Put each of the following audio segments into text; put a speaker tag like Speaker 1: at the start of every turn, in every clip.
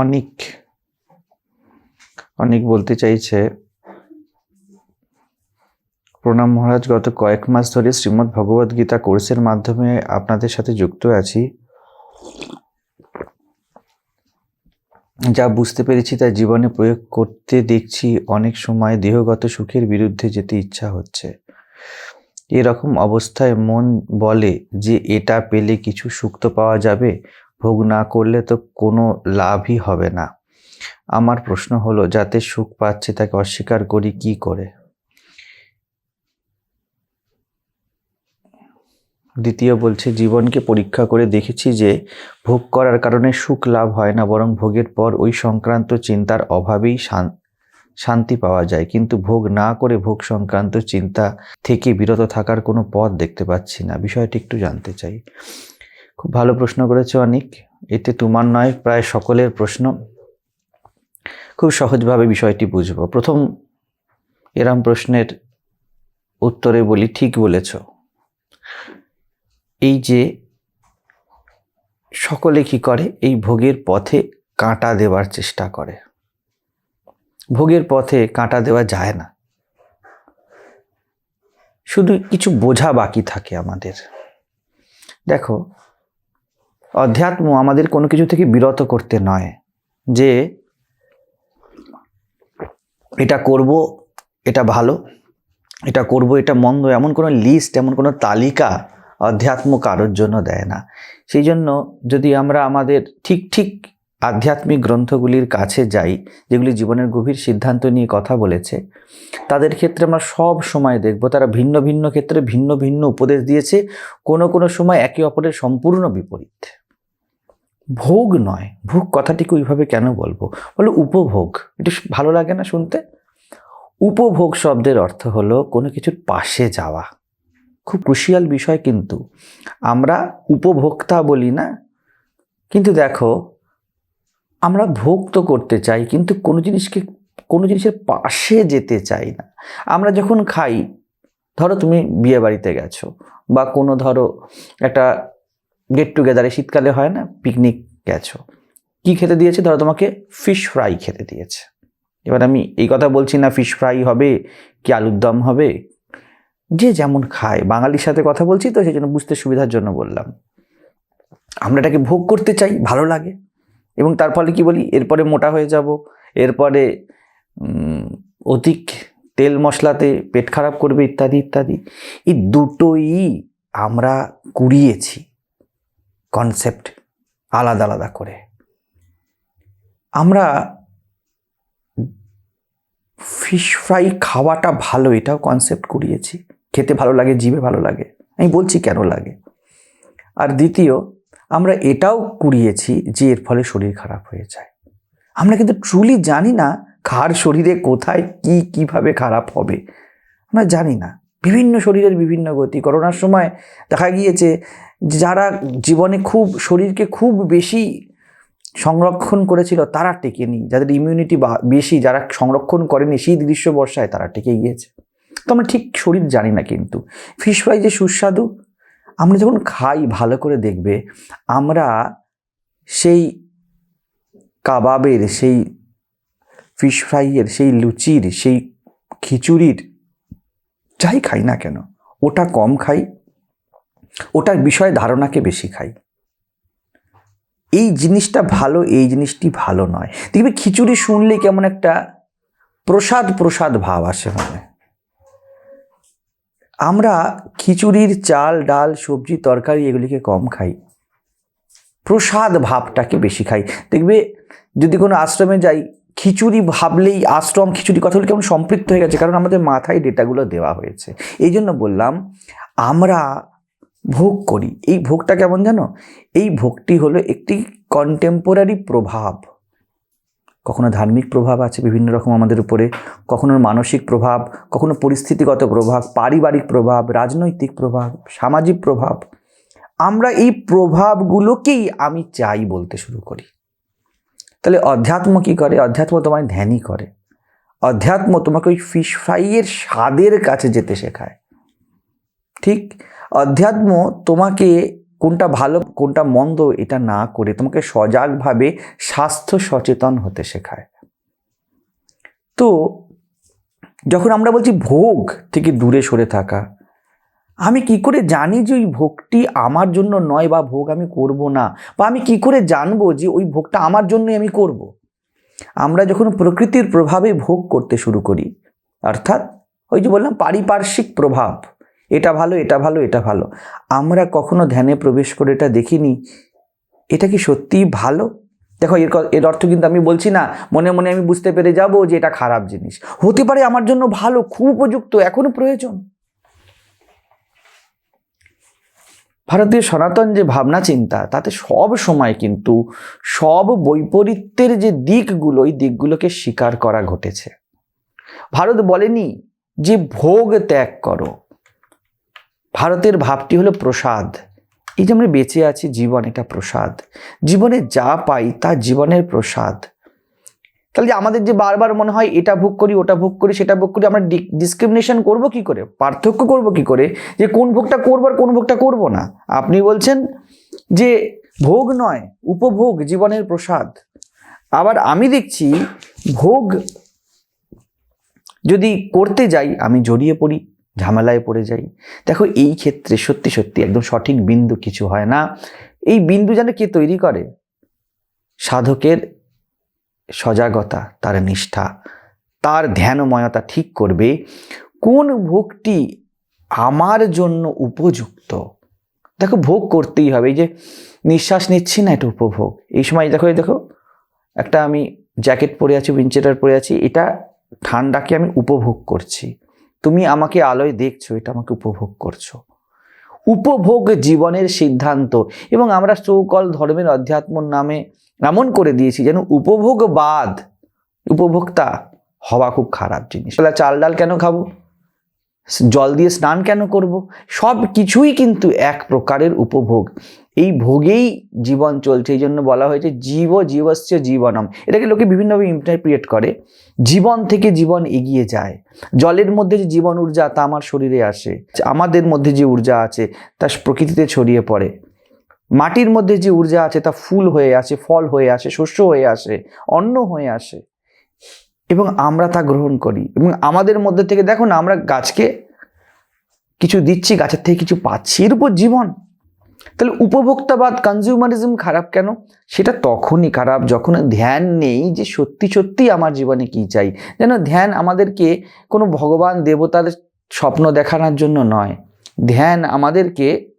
Speaker 1: অনেক অনেক বলতে চাইছে, প্রণাম মহারাজ, গত কয়েক মাস ধরে শ্রীমদ্ ভগবদ গীতা কোর্সের মাধ্যমে আপনাদের সাথে যুক্ত আছি। যা বুঝতে পেরেছি তা জীবনে প্রয়োগ করতে দেখছি অনেক সময় দেহগত সুখের বিরুদ্ধে যেতে ইচ্ছা হচ্ছে। এরকম অবস্থায় মন বলে যে এটা পেলে কিছু সুখ তো পাওয়া যাবে ভোগ না করলে তো কোনো লাভই হবে না। আমার প্রশ্ন হলো, যাতে সুখ পাচ্ছে তাকে অস্বীকার করি কি করে? দ্বিতীয় বলছে, জীবনকে পরীক্ষা করে দেখেছি যে ভোগ করার কারণে সুখ লাভ হয় না, বরং ভোগের পর ওই সংক্রান্ত চিন্তার অভাবেই শান- শান্তি পাওয়া যায়। কিন্তু ভোগ না করে ভোগ সংক্রান্ত চিন্তা থেকে বিরত থাকার কোনো পথ দেখতে পাচ্ছি না। বিষয়টি একটু জানতে চাই। খুব ভালো প্রশ্ন করেছে অনেক। এতে তোমার নয়, প্রায় সকলের প্রশ্ন। খুব সহজভাবে বিষয়টি বুঝব। প্রথম, এরম প্রশ্নের উত্তরে বলি, ঠিক বলেছ। এই যে, সকলে কি করে? এই ভোগের পথে কাঁটা দেওয়ার চেষ্টা করে। ভোগের পথে কাঁটা দেওয়া যায় না। শুধু কিছু বোঝা বাকি থাকে আমাদের। দেখো অধ্যাত্ম আমাদের কোনো কিছু থেকে বিরত করতে নয়, যে এটা করব, এটা ভালো, এটা করব, এটা মন্দ, এমন কোনো লিস্ট এমন কোনো তালিকা অধ্যাত্ম কারোর জন্য দেয় না। সেই জন্য যদি আমরা আমাদের ঠিক ঠিক আধ্যাত্মিক গ্রন্থগুলির কাছে যাই, যেগুলি জীবনের গভীর সিদ্ধান্ত নিয়ে কথা বলেছে, তাদের ক্ষেত্রে আমরা সব সময় দেখব তারা ভিন্ন ভিন্ন ক্ষেত্রে ভিন্ন ভিন্ন উপদেশ দিয়েছে, কোনো কোনো সময় একে অপরের সম্পূর্ণ বিপরীত। ভোগ নয়। ভোগ কথাটিকে ওইভাবে কেন বলব? বলো উপভোগ। এটা ভালো লাগে না শুনতে? উপভোগ শব্দের অর্থ হলো কোনো কিছুর পাশে যাওয়া। খুব ক্রুশিয়াল বিষয় কিন্তু। আমরা উপভোক্তা বলি না। কিন্তু দেখো, আমরা ভোগ তো করতে চাই, কিন্তু কোনো জিনিসকে, কোনো জিনিসের পাশে যেতে চাই না। আমরা যখন খাই, ধরো তুমি বিয়ে বাড়িতে গেছো, বা কোনো ধরো একটা গেট টুগেদারে শীতকালে হয় না পিকনিক গেছো। কি খেতে দিয়েছে? ধরো তোমাকে ফিশ ফ্রাই খেতে দিয়েছে। এবার আমি এই কথা বলছি না ফিশ ফ্রাই হবে কি আলুর দম হবে? যে যেমন খায়। বাঙালির সাথে কথা বলছি তো, সেই জন্য বুঝতে সুবিধার জন্য বললাম। আমরা এটাকে ভোগ করতে চাই, ভালো লাগে। এবং তার ফলে কি বলি? এরপরে মোটা হয়ে যাব, এরপরে অধিক তেল মশলাতে পেট খারাপ করবে ইত্যাদি ইত্যাদি। এই দুটোই আমরা কুড়িয়েছি। কনসেপ্ট আলাদা আলাদা করে। আমরা ফিশ ফ্রাই খাওয়াটা ভালো, এটাও কনসেপ্ট করিয়েছি খেতে ভালো লাগে, জিভে ভালো লাগে। আমি বলছি কেন লাগে? আর দ্বিতীয়, আমরা এটাও কুড়িয়েছি যে এর ফলে শরীর খারাপ হয়ে যায়। আমরা কিন্তু ট্রুলি জানি না কার শরীরে কোথায় কি, কীভাবে খারাপ হবে। আমরা জানি না। বিভিন্ন শরীরের বিভিন্ন গতি। করোনার সময় দেখা গিয়েছে যারা জীবনে খুব, শরীরকে খুব বেশি সংরক্ষণ করেছিল, তারা টেকেনি যাদের ইমিউনিটি বেশি, যারা সংরক্ষণ করেনি শীত, গ্রীষ্ম, বর্ষায়, তারা টেকে গিয়েছে। তো আমরা ঠিক শরীর জানি না কিন্তু। ফিশ ফ্রাই যে সুস্বাদু, আমরা যখন খাই, ভালো করে দেখবে, আমরা সেই কাবাবের, সেই ফিশ ফ্রাইয়ের সেই লুচির, সেই খিচুড়ির, যাই খাই না কেন, ওটা কম খাই ওটার বিষয়ে ধারণাকে বেশি খাই। এই জিনিসটা ভালো, এই জিনিসটি ভালো নয়। দেখবে খিচুড়ি শুনলে কেমন একটা প্রসাদ প্রসাদ ভাব আসে মনে। আমরা খিচুড়ির চাল, ডাল, সবজি, তরকারি এগুলিকে কম খাই। প্রসাদ ভাবটাকে বেশি খাই। দেখবে যদি কোনো আশ্রমে যাই, খিচুড়ি ভাবলেই আশ্রম খিচুড়ি কথা কেমন সম্পৃক্ত হয়ে গেছে, কারণ আমাদের মাথায় ডেটাগুলো দেওয়া হয়েছে। এই জন্য বললাম, আমরা ভোগ করি। এই ভোগটা কেমন জানো? এই ভোগটি হলো একটি কন্টেম্পোরারি প্রভাব। কখনো ধার্মিক প্রভাব আছে বিভিন্ন রকম আমাদের উপরে, কখনো মানসিক প্রভাব, কখনো পরিস্থিতিগত প্রভাব, পারিবারিক প্রভাব, রাজনৈতিক প্রভাব, সামাজিক প্রভাব। আমরা এই প্রভাবগুলোকেই আমি চাই বলতে শুরু করি। তাহলে অধ্যাত্ম কি করে? অধ্যাত্ম তোমায় ধ্যানই করে। অধ্যাত্ম তোমাকে ওই ফিশ ফ্রাইয়ের স্বাদের কাছে যেতে শেখায়। ঠিক? অধ্যাত্ম তোমাকে কোনটা ভালো, কোনটা মন্দ এটা না করে তোমাকে সজাগভাবে স্বাস্থ্য সচেতন হতে শেখায় তো যখন আমরা বলছি ভোগ থেকে দূরে সরে থাকা, আমি কি করে জানি যে ওই ভোগটি আমার জন্য নয় বা ভোগ আমি করব না বা আমি কি করে জানব যে ওই ভোগটা আমার জন্যই আমি করব। আমরা যখন প্রকৃতির প্রভাবে ভোগ করতে শুরু করি, অর্থাৎ ওই যে বললাম পারিপার্শ্বিক প্রভাব এটা ভালো এটা ভালো এটা ভালো। আমরা কখনো ধ্যানে প্রবেশ করে এটা দেখিনি। এটা কি সত্যিই ভালো? দেখো, এর এর অর্থ কিন্তু আমি বলছি না, মনে মনে আমি বুঝতে পেরে যাব যে এটা খারাপ জিনিস। হতে পারে আমার জন্য ভালো, খুব উপযুক্ত, এখনও প্রয়োজন। ভারতীয় সনাতন যে ভাবনা চিন্তা, তাতে সব সময় কিন্তু সব বৈপরীত্যের যে দিকগুলো, ওই দিকগুলোকে স্বীকার করা ঘটেছে। ভারত বলেনি যে ভোগ ত্যাগ করো। ভারতের ভাবটি হলো প্রসাদ। এই যে আমরা বেঁচে আছি, জীবন এটা প্রসাদ। জীবনে যা পাই তা জীবনের প্রসাদ। তাহলে যে আমাদের যে বারবার মনে হয় এটা ভোগ করি, ওটা ভোগ করি, সেটা ভোগ করি, আমরা ডিসক্রিমিনেশন করব কি করে? পার্থক্য করব কি করে? যে কোন ভোগটা করব আর কোন ভোগটা করব না। আপনি বলছেন যে ভোগ নয়, উপভোগ, জীবনের প্রসাদ। আবার আমি দেখছি ভোগ যদি করতে যাই, আমি জড়িয়ে পড়ি। ঝামেলায় পড়ে যাই। দেখো, এই ক্ষেত্রে সত্যি সত্যি একদম সঠিক বিন্দু কিছু হয় না। এই বিন্দু যেন কে তৈরি করে? সাধকের সজাগতা, তার নিষ্ঠা, তার ধ্যানময়তা ঠিক করবে। কোন ভোগটি আমার জন্য উপযুক্ত? দেখো, ভোগ করতেই হবে। এই যে নিঃশ্বাস নিচ্ছি না, এটা উপভোগ। এই সময় দেখো দেখো, একটা আমি জ্যাকেট পরে আছি উইনচেটার পরে আছি, এটা ঠান্ডাকে আমি উপভোগ করছি। তুমি আমাকে আলোয় দেখছ, এটা আমাকে উপভোগ করছ। উপভোগ জীবনের সিদ্ধান্ত। এবং আমরা চৌকল ধর্মের অধ্যাত্ম নামে এমন করে দিয়েছি যেন উপভোগবাদ উপভোক্তা হওয়া খুব খারাপ জিনিস। চাল ডাল কেন খাব? জল দিয়ে স্নান কেন করব? সব কিছুই কিন্তু এক প্রকারের উপভোগ। এই ভোগেই জীবন চলছে, এই জন্য বলা হয়েছে জীব জীবস্য জীবনম। এটাকে লোকে বিভিন্নভাবে ইন্টারপ্রিয়েট করে। জীবন থেকে জীবন এগিয়ে যায়। জলের মধ্যে যে জীবন ঊর্জা, তা আমার শরীরে আসে। আমাদের মধ্যে যে ঊর্জা আছে, তা প্রকৃতিতে ছড়িয়ে পড়ে। মাটির মধ্যে যে ঊর্জা আছে, তা ফুল হয়ে আসে, ফল হয়ে আসে, শস্য হয়ে আসে, অন্ন হয়ে আসে। এবং আমরা তা গ্রহণ করি। এবং আমাদের মধ্যে থেকে দেখো না, আমরা গাছকে কিছু দিচ্ছি, গাছের থেকে কিছু পাচ্ছি। এর উপর জীবন। তাহলে উপভোক্তাবাদ কনজিউমারিজম খারাপ কেন? সেটা তখনই খারাপ যখন ধ্যান নেই যে সত্যি সত্যি আমার জীবনে কি চাই। যেন ধ্যান আমাদেরকে কোনো ভগবান, দেবতার স্বপ্ন দেখানোর জন্য নয়। ধ্যান আমাদেরকে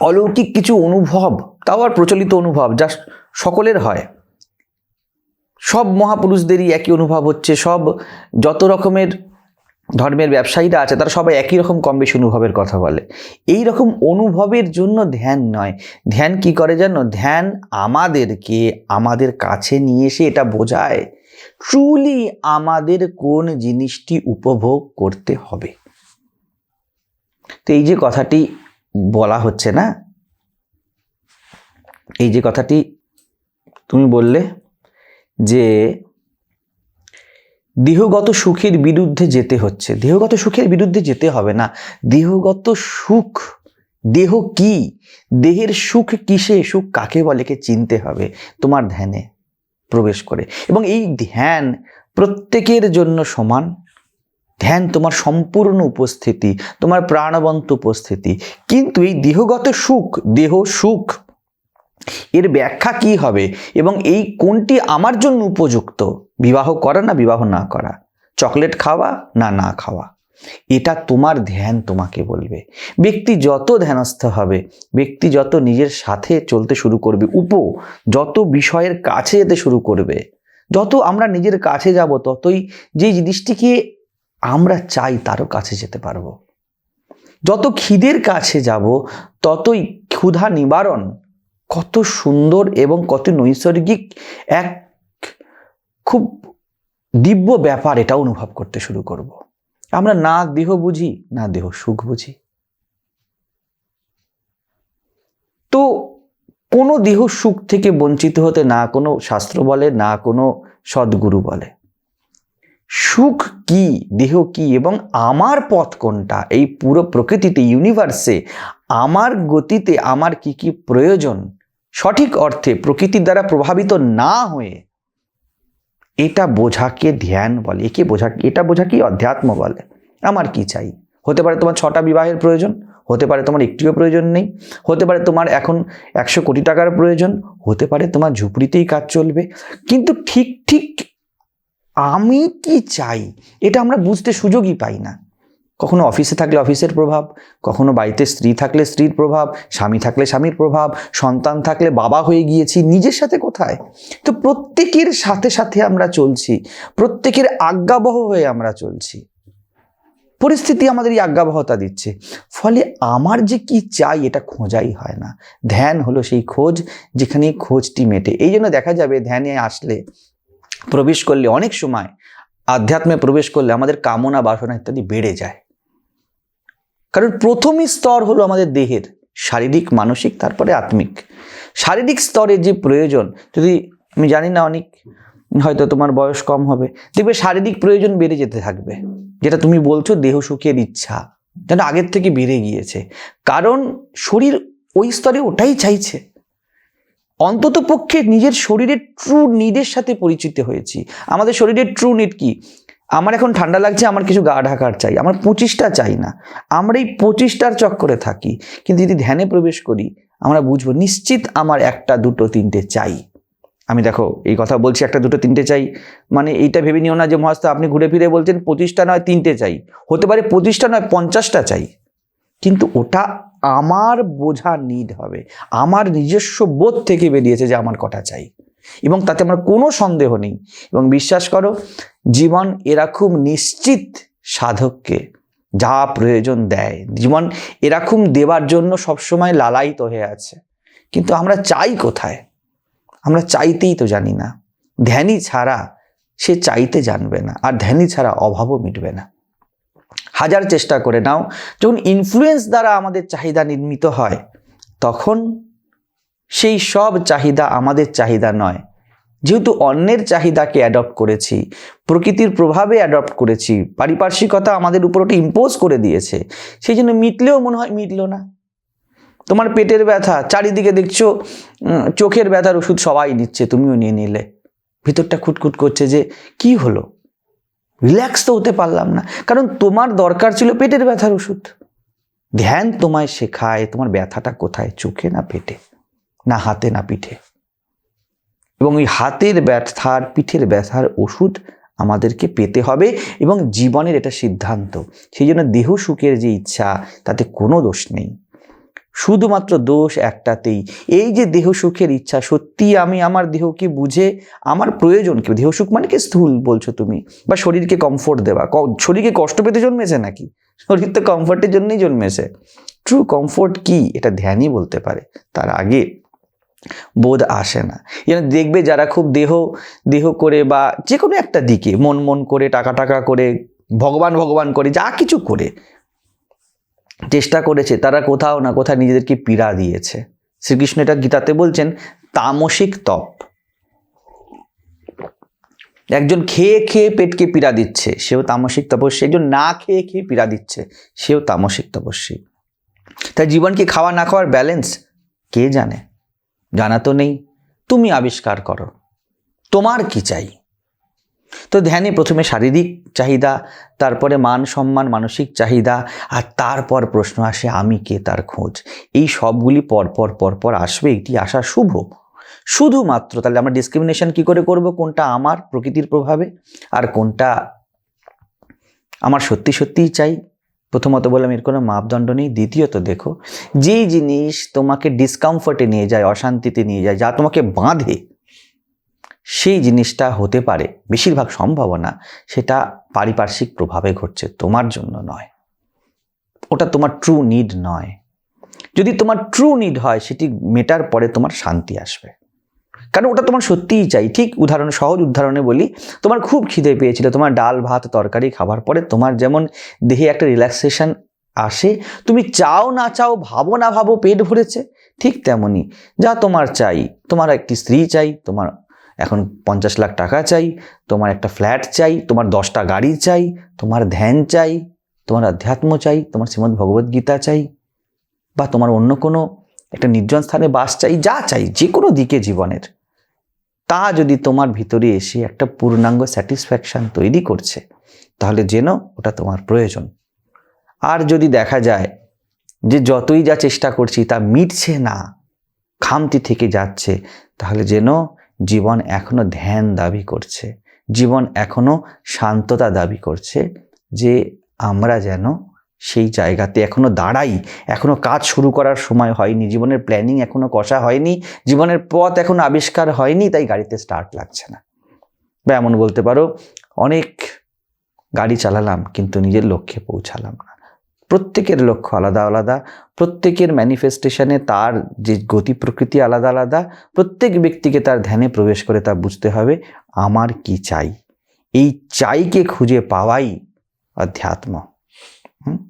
Speaker 1: অলৌকিক কিছু অনুভব, তাও আর প্রচলিত অনুভব যা সকলের হয়। সব মহাপুরুষদেরই একই অনুভব হচ্ছে, সব যত রকমের ধর্মের ব্যবসায়ীরা আছে, তারা সবাই একই রকম কম বেশি অনুভবের কথা বলে। এই রকম অনুভবের জন্য ধ্যান নয়। ধ্যান কি করে জানো ধ্যান আমাদেরকে আমাদের কাছে নিয়ে এসে এটা বোঝায় ট্রুলি আমাদের কোন জিনিসটি উপভোগ করতে হবে। তো এই যে কথাটি বলা হচ্ছে না, এই যে কথাটি তুমি বললে যে দেহগত সুখের বিরুদ্ধে যেতে হচ্ছে। দেহগত সুখের বিরুদ্ধে যেতে হবে না। দেহগত সুখ, দেহ কি? দেহের সুখ কিসে? সুখ কাকে বলে? কে চিনতে হবে। তোমার ধ্যানে প্রবেশ করে। এবং এই ধ্যান প্রত্যেকের জন্য সমান। ধ্যান তোমার সম্পূর্ণ উপস্থিতি, তোমার প্রাণবন্ত উপস্থিতি। কিন্তু এই দেহগত সুখ, দেহ সুখ এর ব্যাখ্যা কি হবে? এবং এই কোনটি আমার জন্য উপযুক্ত? বিবাহ করা না বিবাহ না করা? চকলেট খাওয়া না না খাওয়া? এটা তোমার ধ্যান তোমাকে বলবে। ব্যক্তি যত ধ্যানস্থ হবে, ব্যক্তি যত নিজের সাথে চলতে শুরু করবে, উপ, যত বিষয়ের কাছে যেতে শুরু করবে, যত আমরা নিজের কাছে যাব, ততই যে জিনিসটিকে আমরা চাই তারও কাছে যেতে পারব। যত খিদের কাছে যাব, ততই ক্ষুধা নিবারণ কত সুন্দর এবং কত নৈসর্গিক এক খুব দিব্য ব্যাপার এটা অনুভব করতে শুরু করব। আমরা না দেহ বুঝি, না দেহ সুখ বুঝি। তো কোনো দেহ সুখ থেকে বঞ্চিত হতে না কোনো শাস্ত্র বলে, না কোনো সদ্গুরু বলে। সুখ কি, দেহ কি এবং আমার পথ কোনটা? এই পুরো প্রকৃতিতে ইউনিভার্সে আমার গতিতে আমার কি কি প্রয়োজন? সঠিক অর্থে প্রকৃতির দ্বারা প্রভাবিত না হয়ে এটা বোঝাকে ধ্যান বলে। একে বোঝা, এটা বোঝাকে অধ্যাত্ম বলে। আমার কি চাই? হতে পারে তোমার ছটা বিবাহের প্রয়োজন, হতে পারে তোমার একটিও প্রয়োজন নেই, হতে পারে তোমার এখন একশো কোটি টাকার প্রয়োজন, হতে পারে তোমার ঝুপড়িতেই কাজ চলবে। কিন্তু ঠিক ঠিক আমি কি চাই? এটা আমরা বুঝতে সুযোগই পাই না। কখনো অফিসে থাকলে অফিসের প্রভাব, কখনো বাড়িতে স্ত্রী থাকলে স্ত্রীর প্রভাব, স্বামী থাকলে স্বামীর প্রভাব, সন্তান থাকলে বাবা হয়ে গিয়েছি, নিজের সাথে কোথায়? তো প্রত্যেকের সাথে সাথে আমরা চলছি, প্রত্যেকের আজ্ঞাবহ হয়ে আমরা চলছি। পরিস্থিতি আমাদের এই আজ্ঞাবহতা দিচ্ছে। ফলে আমার যে কি চাই এটা খোঁজাই হয় না। ধ্যান হলো সেই খোঁজ যেখানে খোঁজটি মেটে। এই জন্য দেখা যাবে ধ্যানে আসলে, প্রবেশ করলে অনেক সময়, আধ্যাত্মে প্রবেশ করলে আমাদের কামনা বাসনা ইত্যাদি বেড়ে যায়। কারণ প্রথমই স্তর হলো আমাদের দেহের, শারীরিক, মানসিক, তারপরে আত্মিক। শারীরিক স্তরে যে প্রয়োজন, যদি আমি জানি না অনেক, হয়তো তোমার বয়স কম হবে, দেখবে শারীরিক প্রয়োজন বেড়ে যেতে থাকবে। যেটা তুমি বলছো, দেহ সুখের ইচ্ছা যেন আগের থেকে বেড়ে গিয়েছে। কারণ শরীর ওই স্তরে ওটাই চাইছে। অন্তত পক্ষে নিজের শরীরের ট্রু নিডের সাথে পরিচিত হয়েছি। আমাদের শরীরের ট্রু নিড কি? আমার এখন ঠান্ডা লাগছে, আমার কিছু গা ঢাকার চাই, আমার পঁচিশটা চাই না। আমরা এই পঁচিশটার চক্করে থাকি, কিন্তু যদি ধ্যানে প্রবেশ করি, আমরা বুঝব নিশ্চিত আমার একটা, দুটো, তিনটে চাই। আমি দেখো, এই কথা বলছি, একটা, দুটো, তিনটে চাই মানে এইটা ভেবে নিও না যে মহাস্ত, আপনি ঘুরে ফিরে বলছেন পঁচিশটা নয়, তিনটে চাই। হতে পারে পঁচিশটা নয়, পঞ্চাশটা চাই। কিন্তু ওটা আমার বোঝা নিড হবে। আমার নিজস্ব বোধ থেকে বেরিয়েছে যে আমার কটা চাই। এবং তাতে আমার কোনো সন্দেহ নেই। এবং বিশ্বাস করো, জীবন এরা খুব নিশ্চিত সাধককে যা প্রয়োজন দেয়। জীবন এরকম দেবার জন্য সবসময় লালায়িত হয়ে আছে। কিন্তু আমরা চাই কোথায়? আমরা চাইতেই তো জানি না। ধ্যানই ছাড়া সে চাইতে জানবে না, আর ধ্যানই ছাড়া অভাবও মিটবে না। হাজার চেষ্টা করে নাও, যখন ইনফ্লুয়েন্স দ্বারা আমাদের চাহিদা নির্মিত হয়, তখন সেই সব চাহিদা আমাদের চাহিদা নয়। যেহেতু অন্যের চাহিদাকে অ্যাডপ্ট করেছি, প্রকৃতির প্রভাবে অ্যাডপ্ট করেছি, পারিপার্শ্বিকতা আমাদের উপর ওটা ইম্পোজ করে দিয়েছে, সেই জন্য মিটলেও মনে হয় মিটলো না। তোমার পেটের ব্যথা, চারিদিকে দেখছ চোখের ব্যথার ওষুধ সবাই নিচ্ছে তুমিও নিয়ে নিলে। ভিতরটা খুটখুট করছে যে, কি হলো? রিল্যাক্স তো হতে পারলাম না। কারণ তোমার দরকার ছিল পেটের ব্যথার ওষুধ। ধ্যান তোমায় শেখায়, তোমার ব্যথাটা কোথায়? চোখে না পেটে? না হাতে না পিঠে। এবং ওই হাতের ব্যথার, পিঠের ব্যথার ওষুধ আমাদেরকে পেতে হবে এবং জীবনের এটা সিদ্ধান্ত। সেই জন্য দেহ সুখের যে ইচ্ছা, তাতে কোনো দোষ নেই। শুধুমাত্র দোষ একটাতেই। এই যে দেহ সুখের ইচ্ছা, সত্যি আমি আমার দেহকে বুঝে, আমার প্রয়োজন কি দেহ সুখ মানে কি স্থূল বলছো তুমি? বা শরীরকে কমফোর্ট দেওয়া। শরীরকে কষ্ট পেতে জন্মেছে নাকি? শরীর তো কমফোর্টের জন্যই জন্মেছে। ট্রু কমফোর্ট কি? এটা ধ্যানই বলতে পারে। তার আগে বোধ আসে না। যেন দেখবে যারা খুব দেহ দেহ করে বা যে কোনো একটা দিকে, মন মন করে, টাকা টাকা করে, ভগবান ভগবান করে, যা কিছু করে, চেষ্টা করেছে, তারা কোথাও না কোথাও নিজেদেরকে পীড়া দিয়েছে। শ্রীকৃষ্ণ এটা গীতাতে বলছেন, তামসিক তপ। একজন খেয়ে খেয়ে পেটকে পীড়া দিচ্ছে, সেও তামসিক তপস্বী। একজন না খেয়ে খেয়ে পীড়া দিচ্ছে, সেও তামসিক তপস্বী। তাই জীবন কি খাওয়া না খাওয়ার ব্যালেন্স কে জানে? জানা তো নেই, তুমি আবিষ্কার করো। তোমার কি চাই? তো ধ্যানে প্রথমে শারীরিক চাহিদা, তারপরে মান সম্মান, মানসিক চাহিদা, আর তারপর প্রশ্ন আসে, আমি কে তার খোঁজ? এই সবগুলি পরপর পরপর আসবে, এটি আসা শুভ। শুধুমাত্র, তাহলে আমরা ডিসক্রিমিনেশন কি করে করব? কোনটা আমার প্রকৃতির প্রভাবে, আর কোনটা আমার সত্যি সত্যিই চাই? প্রথমত বললাম এর কোনো মাপদণ্ড নেই, দ্বিতীয়ত দেখো, যেই জিনিস তোমাকে ডিসকমফর্টে নিয়ে যায়, অশান্তিতে নিয়ে যায়, যা তোমাকে বাঁধে, সেই জিনিসটা হতে পারে, বেশিরভাগ সম্ভাবনা সেটা পারিপার্শ্বিক প্রভাবে ঘটছে, তোমার জন্য নয়। ওটা তোমার ট্রু নিড নয়। যদি তোমার ট্রু নিড হয়, সেটি মেটার পরে তোমার শান্তি আসবে। কারণ ওটা তোমার সত্যিই চাই। ঠিক উদাহরণ, সহজ উদাহরণে বলি, তোমার খুব খিদে পেয়েছিল, তোমার ডাল, ভাত, তরকারি খাবার পরে তোমার যেমন দেহে একটা রিল্যাক্সেশন আসে, তুমি চাও না চাও, ভাবো না ভাবো, পেট ভরেছে, ঠিক তেমনই। যা তোমার চাই, তোমার একটি স্ত্রী চাই, তোমার এখন পঞ্চাশ লাখ টাকা চাই, তোমার একটা ফ্ল্যাট চাই, তোমার দশটা গাড়ি চাই, তোমার ধ্যান চাই, তোমার আধ্যাত্ম চাই, তোমার শ্রীমদ্ ভগবদ্ গীতা চাই, বা তোমার অন্য কোনো একটা নির্জন স্থানে বাস চাই, যা চাই যে কোনো দিকে জীবনের। তা যদি তোমার ভিতরে এসে একটা পূর্ণাঙ্গ স্যাটিসফ্যাকশন তৈরি করছে, তাহলে যেন ওটা তোমার প্রয়োজন। আর যদি দেখা যায় যে যতই যা চেষ্টা করছি তা মিটছে না, খামতি থেকে যাচ্ছে, তাহলে যেন জীবন এখনও ধ্যান দাবি করছে। জীবন এখনও শান্ততা দাবি করছে যে আমরা যেন সেই জায়গাতে এখনও দাঁড়াই, এখনও কাজ শুরু করার সময় হয়নি, জীবনের প্ল্যানিং এখনও কষা হয়নি, জীবনের পথ এখনও আবিষ্কার হয়নি, তাই গাড়িতে স্টার্ট লাগছে না। বা এমন বলতে পারো, অনেক গাড়ি চালালাম, কিন্তু নিজের লক্ষ্যে পৌঁছালাম না। প্রত্যেকের লক্ষ্য আলাদা আলাদা, প্রত্যেকের ম্যানিফেস্টেশনে তার যে গতি প্রকৃতি আলাদা আলাদা, প্রত্যেক ব্যক্তিকে তার ধ্যানে প্রবেশ করে তা বুঝতে হবে, আমার কি চাই? এই চাইকে খুঁজে পাওয়াই অধ্যাত্ম। হুম?